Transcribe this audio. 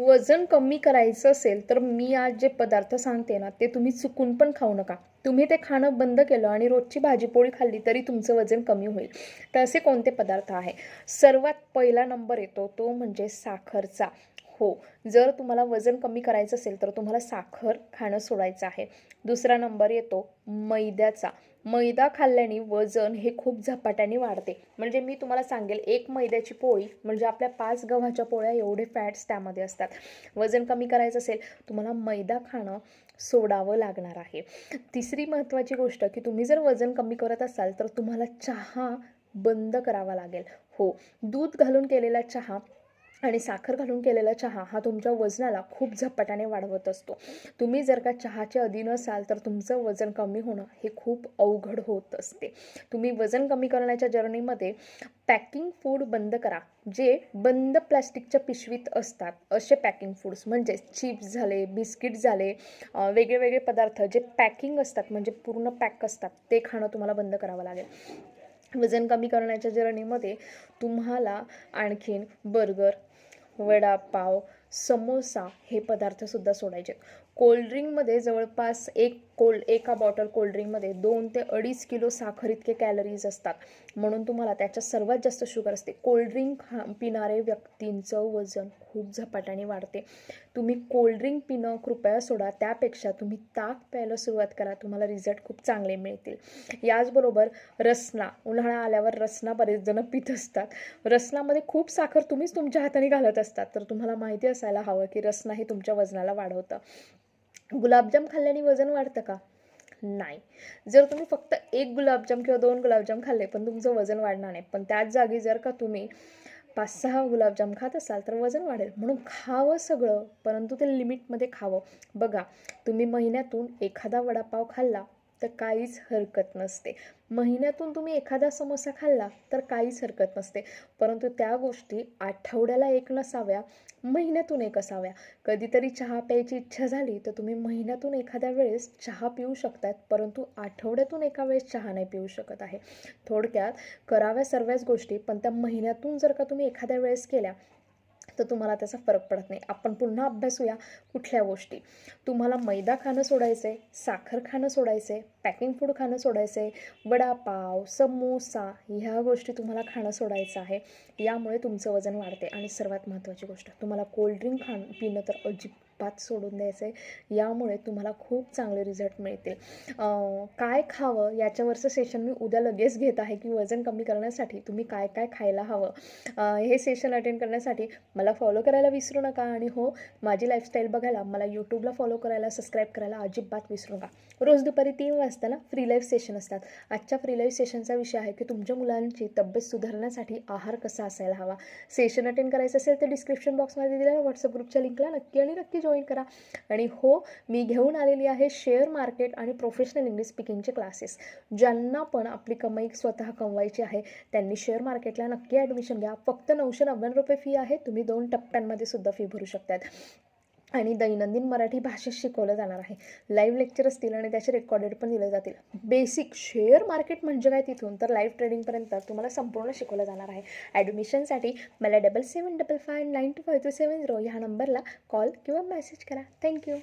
वजन कमी करायचं असेल तर मी आज जे पदार्थ सांगते ना ते तुम्ही चुकून पण खाऊ नका. तुम्ही ते खाणं बंद केलं आणि रोजची भाजीपोळी खाल्ली तरी तुमचं वजन कमी होईल. तर असे कोणते पदार्थ आहे? सर्वात पहिला नंबर येतो तो म्हणजे साखरचा. हो जर तुम्हाला वजन कमी करायचं असेल तर तुम्हाला साखर खाणं सोडायचं आहे. दुसरा नंबर येतो मैद्याचा. मैदा खाल्ल्याने वजन हे खूप झपाट्याने वाढते. म्हणजे मी तुम्हाला सांगेल एक मैद्याची पोळी म्हणजे आपल्या पाच गव्हाच्या पोळ्या एवढे फॅट्स त्यामध्ये असतात. वजन कमी करायचं असेल तुम्हाला मैदा खाणं सोडावं लागणार आहे. तिसरी महत्त्वाची गोष्ट की तुम्ही जर वजन कमी करत असाल तर तुम्हाला चहा बंद करावा लागेल. हो दूध घालून केलेला चहा आणि साखर घालून केलेला चहा हा तुमच्या वजनाला खूप झपाट्याने वाढवत असतो. तुम्ही जर का चहाच्या अधीन असाल तर तुमचं वजन कमी होणं हे खूप अवघड होत असते. तुम्ही वजन कमी करण्याच्या जर्नीमध्ये पॅकिंग फूड बंद करा जे बंद प्लॅस्टिकच्या पिशवीत असतात. असे पॅकिंग फूड्स म्हणजे चिप्स झाले बिस्किट झाले वेगळे वेगळे पदार्थ जे पॅकिंग असतात म्हणजे पूर्ण पॅक असतात ते खाणं तुम्हाला बंद करावं लागेल. वजन कमी करण्याच्या जर्नीमध्ये तुम्हाला आणखीन बर्गर वडापाव समोसा हे पदार्थसुद्धा सोडायचे. कोल्ड्रिंकमध्ये जवळपास एक कोल्ड एका बॉटल कोल्ड्रिंकमध्ये दोन ते अडीच किलो साखर इतके कॅलरीज असतात. म्हणून तुम्हाला त्याच्यात सर्वात जास्त शुगर असते. कोल्ड्रिंक खा पिणारे व्यक्तींचं वजन खूप झपाट्याने वाढते. तुम्ही कोल्ड्रिंक पिणं कृपया सोडा. त्यापेक्षा तुम्ही ताक प्यायला सुरुवात करा. तुम्हाला रिझल्ट खूप चांगले मिळतील. याचबरोबर रसना. उन्हाळा आल्यावर रसना बरेच जण पित असतात. रसनामध्ये खूप साखर तुम्हीच तुमच्या हाताने घालत असतात. तर तुम्हाला माहिती असायला हवं की रसना हे तुमच्या वजनाला वाढवतं. गुलाबजाम खाल्ल्याने वजन वाढतं का? नाही. जर तुम्ही फक्त एक गुलाबजाम किंवा दोन गुलाबजाम खाल्ले पण तुमचं वजन वाढणार नाही. पण त्याच जागी जर का तुम्ही पाच सहा गुलाबजाम खात असाल तर वजन वाढेल. म्हणून खावं सगळं परंतु ते लिमिटमध्ये खावं. बघा तुम्ही महिन्यातून एखादा वडापाव खाल्ला तर काहीच हरकत नसते. महिन्यातून तुम्ही एखादा समोसा खाल्ला तर काहीच हरकत नसते. परंतु त्या गोष्टी आठवड्याला एक नसाव्या महिन्यातून एक असाव्या. कधीतरी चहा प्यायची इच्छा झाली तर तुम्ही महिन्यातून एखाद्या वेळेस चहा पिऊ शकतात परंतु आठवड्यातून एका वेळेस चहा नाही पिऊ शकत आहे. थोडक्यात कराव्या सर्वच गोष्टी पण त्या महिन्यातून जर का तुम्ही एखाद्या वेळेस केल्या तर तुम्हाला त्याचा फरक पडत नाही. आपण पुन्हा अभ्यासूया कुठल्या गोष्टी. तुम्हाला मैदा खाणं सोडायचं आहे साखर खाणं सोडायचं आहे पॅकिंग फूड खाणं सोडायचं आहे वडापाव समोसा ह्या गोष्टी तुम्हाला खाणं सोडायचं आहे. यामुळे तुमचं वजन वाढते. आणि सर्वात महत्त्वाची गोष्ट तुम्हाला कोल्ड्रिंक खाणं पिणं तर अजिबात सोडून द्यायचं आहे यामुळे तुम्हाला खूप चांगले रिझल्ट मिळतील. काय खावं याच्यावरचं सेशन मी उद्या लगेच घेत आहे की वजन कमी करण्यासाठी तुम्ही काय काय खायला हवं. हे सेशन अटेंड करण्यासाठी मला फॉलो करायला विसरू नका. आणि हो माझी लाईफस्टाईल बघायला मला यूट्यूबला फॉलो करायला सबस्क्राईब करायला अजिबात विसरू नका. रोज दुपारी तीन वाजता ना फ्री लाईफ सेशन असतात. आजच्या फ्री लाईफ सेशनचा विषय आहे की तुमच्या मुलांची तब्येत सुधारण्यासाठी आहार कसा असायला हवा. सेशन अटेंड करायचं असेल तर डिस्क्रिप्शन बॉक्समध्ये दिलेल्या व्हॉट्सअप ग्रुपच्या लिंकला नक्की आणि नक्की जॉईन करा. आणि हो मी घेऊन आलेली आहे शेअर मार्केट आणि प्रोफेशनल इंग्लिश स्पीकिंगचे क्लासेस ज्यांना पण आपली कमाई स्वतः कमवायची आहे त्यांनी शेअर मार्केटला नक्की ॲडमिशन घ्या. फक्त नऊशे नव्याण्णव रुपये फी आहे. तुम्ही दोन टप्प्यांमध्ये सुद्धा फी भरू शकतात. आणि दैनंदिन मराठी भाषेत शिकवलं जाणार आहे. लाईव्ह लेक्चर असतील आणि त्याचे रेकॉर्डेड पण दिले जातील. बेसिक शेअर मार्केट म्हणजे काय तिथून? तर लाईव्ह ट्रेडिंगपर्यंत तुम्हाला संपूर्ण शिकवलं जाणार आहे. ॲडमिशनसाठी मला double seven double five nine two five two seven zero ह्या नंबरला कॉल किंवा मेसेज करा. थँक्यू